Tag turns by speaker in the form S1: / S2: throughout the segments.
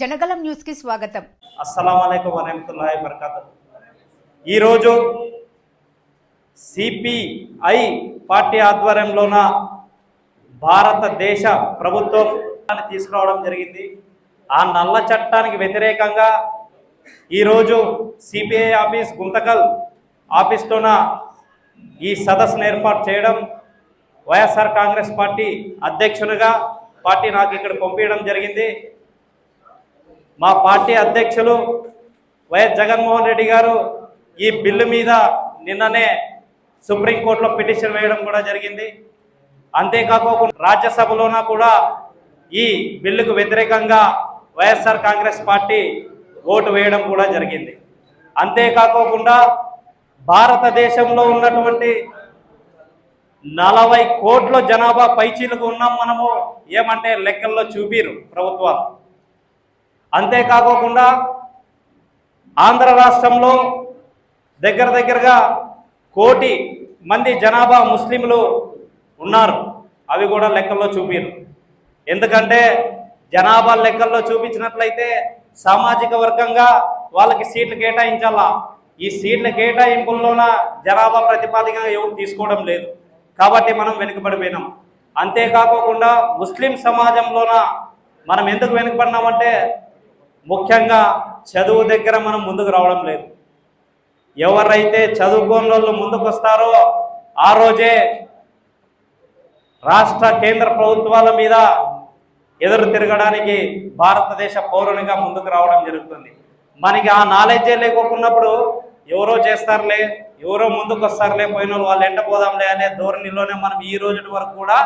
S1: జనగలం న్యూస్కి స్వాగతం.
S2: అస్సలం అయికం వరహమతుల్లాహి వబర్కాతు ఈరోజు సిపిఐ పార్టీ ఆధ్వర్యంలోన భారతదేశ ప్రభుత్వం చట్టాన్ని తీసుకురావడం జరిగింది. ఆ నల్ల చట్టానికి వ్యతిరేకంగా ఈరోజు సిపిఐ ఆఫీస్ గుంతకల్ ఆఫీస్లోన ఈ సదస్సును ఏర్పాటు చేయడం వైఎస్ఆర్ కాంగ్రెస్ పార్టీ అధ్యక్షునిగా పార్టీ నాకు ఇక్కడ పంపించడం జరిగింది. మా పార్టీ అధ్యక్షులు వైఎస్ జగన్మోహన్ రెడ్డి గారు ఈ బిల్లు మీద నిన్ననే సుప్రీంకోర్టులో పిటిషన్ వేయడం కూడా జరిగింది. అంతేకాకుండా రాజ్యసభలోన కూడా ఈ బిల్లుకు వ్యతిరేకంగా వైఎస్ఆర్ కాంగ్రెస్ పార్టీ ఓటు వేయడం కూడా జరిగింది. అంతేకాకోకుండా భారతదేశంలో ఉన్నటువంటి నలభై కోట్ల జనాభా పైచీలకు ఉన్నాం మనము. ఏమంటే లెక్కల్లో చూపిరు ప్రభుత్వాలు. అంతేకాకోకుండా ఆంధ్ర రాష్ట్రంలో దగ్గర దగ్గరగా కోటి మంది జనాభా ముస్లింలు ఉన్నారు. అవి కూడా లెక్కల్లో చూపిరు. ఎందుకంటే జనాభా లెక్కల్లో చూపించినట్లయితే సామాజిక వర్గంగా వాళ్ళకి సీట్లు కేటాయించాలా. ఈ సీట్ల కేటాయింపుల్లోన జనాభా ప్రతిపాదికగా ఎవరు తీసుకోవడం లేదు. కాబట్టి మనం వెనుకబడిపోయినాం. అంతేకాకోకుండా ముస్లిం సమాజంలోన మనం ఎందుకు వెనుకబడినామంటే ముఖ్యంగా చదువు దగ్గర మనం ముందుకు రావడం లేదు. ఎవరైతే చదువుకోని వాళ్ళు ముందుకు వస్తారో ఆ రోజే రాష్ట్ర కేంద్ర ప్రభుత్వాల మీద ఎదురు తిరగడానికి భారతదేశ పౌరునిగా ముందుకు రావడం జరుగుతుంది. మనకి ఆ నాలెడ్జే లేకోకున్నప్పుడు ఎవరో చేస్తారులే ఎవరో ముందుకు వస్తారులే పోయిన వాళ్ళు వాళ్ళు ఎంట పోదాంలే అనే ధోరణిలోనే మనం ఈ రోజు వరకు కూడా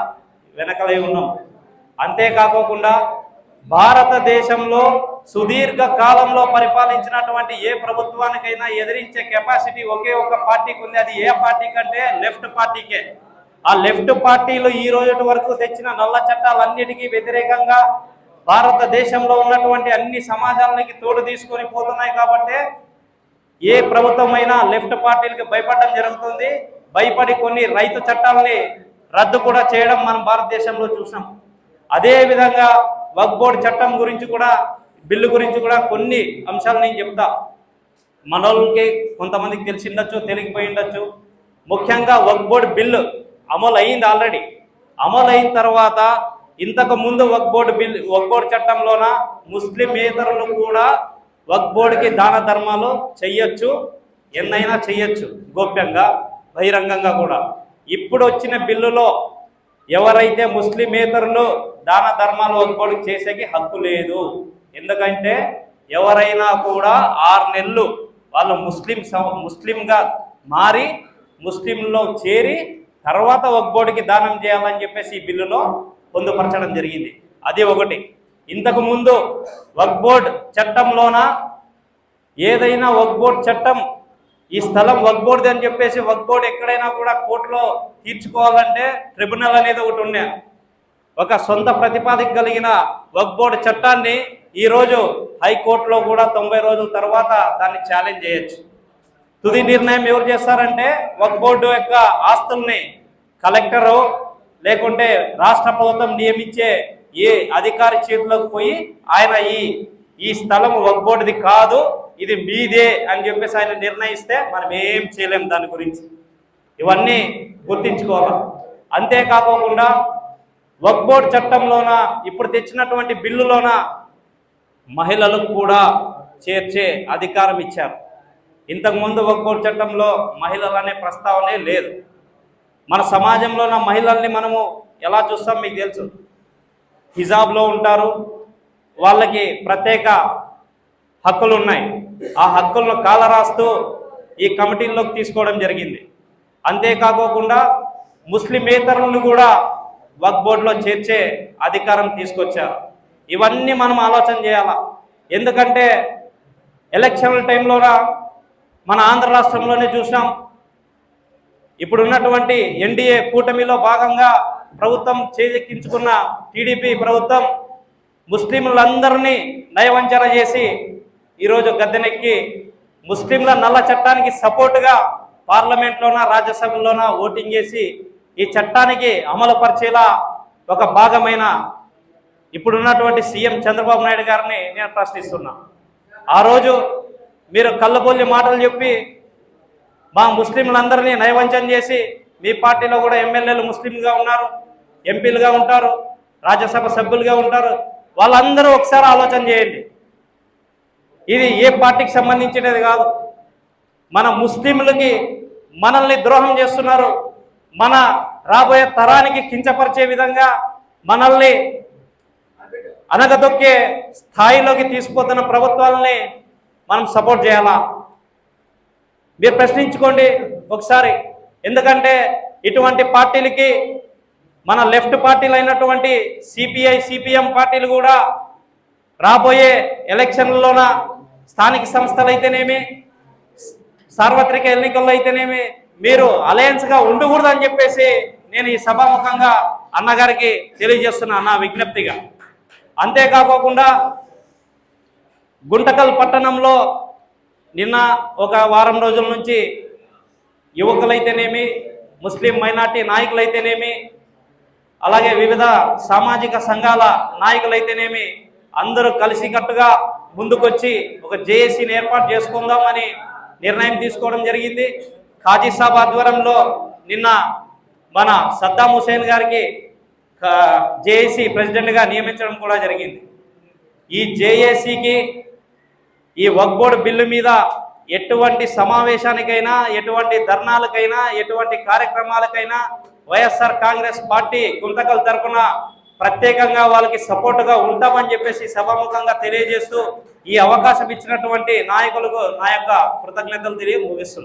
S2: వెనకలై ఉన్నాం. అంతేకాకోకుండా భారతదేశంలో సుదీర్ఘ కాలంలో పరిపాలించినటువంటి ఏ ప్రభుత్వానికైనా ఎదిరించే కెపాసిటీ ఒకే ఒక పార్టీకి ఉంది. అది ఏ పార్టీ కంటే? లెఫ్ట్ పార్టీకే. ఆ లెఫ్ట్ పార్టీలు ఈ రోజు వరకు తెచ్చిన నల్ల చట్టాలన్నిటికీ వ్యతిరేకంగా భారతదేశంలో ఉన్నటువంటి అన్ని సమాజాలకి తోడు తీసుకొని పోతున్నాయి కాబట్టి ఏ ప్రభుత్వమైనా లెఫ్ట్ పార్టీలకి భయపడడం జరుగుతుంది. భయపడి కొన్ని రైతు చట్టాలని రద్దు కూడా చేయడం మనం భారతదేశంలో చూసాం అదేవిధంగా వక్బోర్డ్ వక్ బోర్డ్ చట్టం గురించి కూడా బిల్లు గురించి కూడా కొన్ని అంశాలు నేను చెప్తా. మనోళ్ళకి కొంతమందికి తెలిసి ఉండొచ్చు తెలియకపోయి ఉండొచ్చు. ముఖ్యంగా వక్బోర్డ్ బిల్లు అమలు అయింది ఆల్రెడీ. అమలు అయిన తర్వాత ఇంతకు ముందు వక్బోర్డ్ బిల్ వక్బోర్డ్ చట్టంలోన ముస్లిమేతరులు కూడా వక్బోర్డ్కి దాన ధర్మాలు చెయ్యొచ్చు ఎన్నైనా చెయ్యొచ్చు గోప్యంగా బహిరంగంగా కూడా. ఇప్పుడు వచ్చిన బిల్లులో ఎవరైతే ముస్లిమేతరులు దాన ధర్మాలు వక్ చేసేకి హక్కు లేదు ఎందుకంటే ఎవరైనా కూడా ఆరు నెలలు వాళ్ళు ముస్లిం ముస్లింగా మారి ముస్లింలో చేరి తర్వాత ఒక్కోటికి దానం చేయాలని చెప్పేసి ఈ బిల్లులో పొందుపరచడం జరిగింది. అది ఒకటి. ఇంతకు ముందు వక్ బోర్డ్ చట్టంలోన? ఏదైనా వక్ బోర్డ్ చట్టం ఈ స్థలం వక్ అని చెప్పేసి వక్ ఎక్కడైనా కూడా కోర్టులో తీర్చుకోవాలంటే ట్రిబ్యునల్ అనేది ఒకటి ఉండే. ఒక సొంత ప్రతిపాదిక కలిగిన వక్ చట్టాన్ని ఈరోజు హైకోర్టులో కూడా తొంభై రోజుల తర్వాత దాన్ని ఛాలెంజ్ చేయొచ్చు. తుది నిర్ణయం ఎవరు చేస్తారంటే వక్ బోర్డు యొక్క ఆస్తుల్ని కలెక్టరు లేకుంటే రాష్ట్ర ప్రభుత్వం నియమించే ఏ అధికారి చేతిలోకి పోయి ఆయన ఈ ఈ స్థలం వక్బోర్డుది కాదు ఇది మీదే అని చెప్పేసి ఆయన నిర్ణయిస్తే మనం ఏం చేయలేం దాని గురించి. ఇవన్నీ గుర్తించుకోవాలి. అంతేకాకోకుండా వక్ చట్టంలోన ఇప్పుడు తెచ్చినటువంటి బిల్లులోన మహిళలకు కూడా చేర్చే అధికారం ఇచ్చారు. ఇంతకుముందు వక్ చట్టంలో మహిళలు అనే ప్రస్తావనే లేదు. మన సమాజంలోన మహిళల్ని మనము ఎలా చూస్తాం మీకు తెలుసు. హిజాబ్లో ఉంటారు. వాళ్ళకి ప్రత్యేక హక్కులు ఉన్నాయి ఆ హక్కులను కాలరాస్తూ ఈ కమిటీల్లోకి తీసుకోవడం జరిగింది. అంతేకాకోకుండా ముస్లిమేతరులను కూడా వక్ బోర్డులో చేర్చే అధికారం తీసుకొచ్చారు. ఇవన్నీ మనం ఆలోచన చేయాలా? ఎందుకంటే ఎలక్షన్ల టైంలోన మన ఆంధ్ర రాష్ట్రంలోనే చూసాం ఇప్పుడున్నటువంటి ఎన్డీఏ కూటమిలో భాగంగా ప్రభుత్వం చేజెక్కించుకున్న టీడీపీ ప్రభుత్వం ముస్లింలందరినీ నయవంచన చేసి ఈరోజు గద్దెనెక్కి ముస్లింల నల్ల చట్టానికి సపోర్టుగా పార్లమెంట్లోన రాజ్యసభలోన ఓటింగ్ చేసి ఈ చట్టానికి అమలు పరిచేలా ఒక భాగమైన ఇప్పుడున్నటువంటి సీఎం చంద్రబాబు నాయుడు గారిని నేను ప్రశ్నిస్తున్నా. ఆ రోజు మీరు కళ్ళబొల్లి మాటలు చెప్పి మా ముస్లింలందరినీ నయవంచం చేసి మీ పార్టీలో కూడా ఎమ్మెల్యేలు ముస్లింగా ఉన్నారు ఎంపీలుగా ఉంటారు రాజ్యసభ సభ్యులుగా ఉంటారు. వాళ్ళందరూ ఒకసారి ఆలోచన చేయండి. ఇది ఏ పార్టీకి సంబంధించినది కాదు. మన ముస్లింలకి మనల్ని ద్రోహం చేస్తున్నారు. మన రాబోయే తరానికి కించపరిచే విధంగా మనల్ని అనగదొక్కే స్థాయిలోకి తీసుకుపోతున్న ప్రభుత్వాలని మనం సపోర్ట్ చేయాలా? మీరు ప్రశ్నించుకోండి ఒకసారి. ఎందుకంటే ఇటువంటి పార్టీలకి మన లెఫ్ట్ పార్టీలు అయినటువంటి సిపిఐ సిపిఎం పార్టీలు కూడా రాబోయే ఎలక్షన్లలోన స్థానిక సంస్థలు అయితేనేమి సార్వత్రిక ఎన్నికల్లో అయితేనేమి మీరు అలయన్స్గా ఉండకూడదని చెప్పేసి నేను ఈ సభాముఖంగా అన్నగారికి తెలియజేస్తున్నా నా విజ్ఞప్తిగా. అంతేకాకోకుండా గుంటకల్ పట్టణంలో నిన్న ఒక వారం రోజుల నుంచి యువకులైతేనేమి ముస్లిం మైనార్టీ నాయకులైతేనేమి అలాగే వివిధ సామాజిక సంఘాల నాయకులైతేనేమి అందరూ కలిసికట్టుగా ముందుకొచ్చి ఒక జేఏసీని ఏర్పాటు చేసుకుందామని నిర్ణయం తీసుకోవడం జరిగింది. ఖాజీ సాబ్ ఆధ్వర్యంలో నిన్న మన సద్దాం హుసేన్ గారికి జేఏసీ ప్రెసిడెంట్గా నియమించడం కూడా జరిగింది. ఈ జేఏసీకి ఈ వక్ బోర్డు బిల్లు మీద ఎటువంటి సమావేశానికైనా ఎటువంటి ధర్నాలకైనా ఎటువంటి కార్యక్రమాలకైనా వైఎస్ఆర్ కాంగ్రెస్ పార్టీ గుంతకల్ తరఫున ప్రత్యేకంగా వాళ్ళకి సపోర్టుగా ఉంటామని చెప్పేసి సభాముఖంగా తెలియజేస్తూ ఈ అవకాశం ఇచ్చినటువంటి నాయకులకు నా యొక్క కృతజ్ఞతలు తెలియ ముగిస్తున్నాను